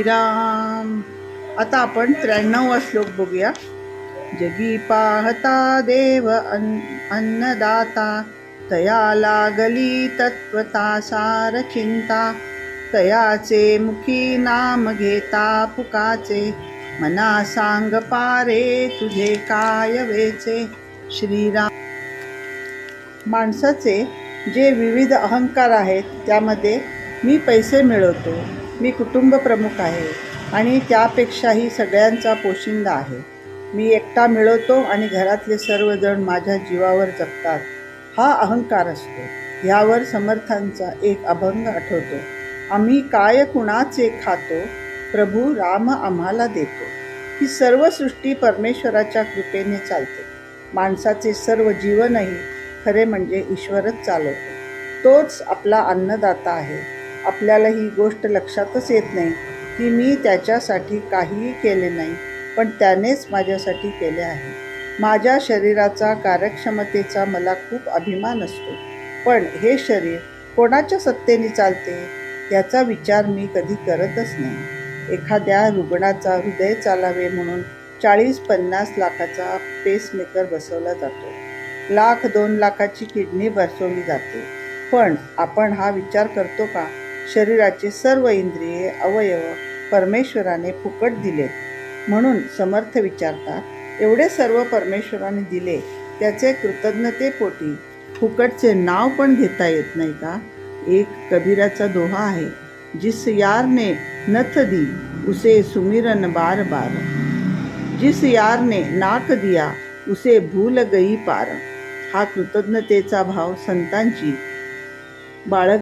श्रीराम. आता आपण त्र्याण्णवा श्लोक बघूया. जगी पाहता देव अन अन्नदाता. तया लागली तत्वता सार चिंता तयाचे मुखी नाम घेता पुकाचे. मना सांग पारे तुझे काय वेचे. श्रीराम. माणसाचे जे विविध अहंकार आहेत त्यामध्ये मी पैसे मिळवतो. मी कुटुंब प्रमुख आहे आणि त्यापेक्षाही सगळ्यांचा पोशिंदा आहे. मी एकटा मिळवतो आणि घरातले सर्वजण माझ्या जीवावर जगतात. हा अहंकार असतो. ह्यावर समर्थांचा एक अभंग आठवतो. आम्ही काय कुणाचे खातो? प्रभू राम आम्हाला देतो. ही सर्व सृष्टी परमेश्वराच्या कृपेने चालते. माणसाचे सर्व जीवनही खरे म्हणजे ईश्वरच चालवतो. तोच आपला अन्नदाता आहे. आपल्याला ही गोष्ट लक्षातच येत नाही की मी त्याच्यासाठी काहीही केले नाही पण त्यानेच माझ्यासाठी केले आहे. माझ्या शरीराचा कार्यक्षमतेचा मला खूप अभिमान असतो. पण हे शरीर कोणाच्या सत्तेने चालते याचा विचार मी कधी करतच नाही. एखाद्या रुग्णाचा हृदय चालावे म्हणून चाळीस पन्नास लाखाचा पेसमेकर बसवला जातो. लाख दोन लाखाची किडनी बसवली जाते. पण आपण हा विचार करतो का? शरीराचे सर्व इंद्रिये अवयव परमेश्वराने फुकट दिलेत म्हणून समर्थ विचारतात एवढे सर्व परमेश्वराने दिले त्याचे कृतज्ञतेपोटी फुकटचे नाव पण घेता येत नाही का? एक कबीराचा दोहा आहे. जिस यार ने नथ दी उसे सुमिरन बार बार. जिस यार ने नाक दिया उसे भूल गई पार. हा कृतज्ञतेचा भाव संतांची बाळग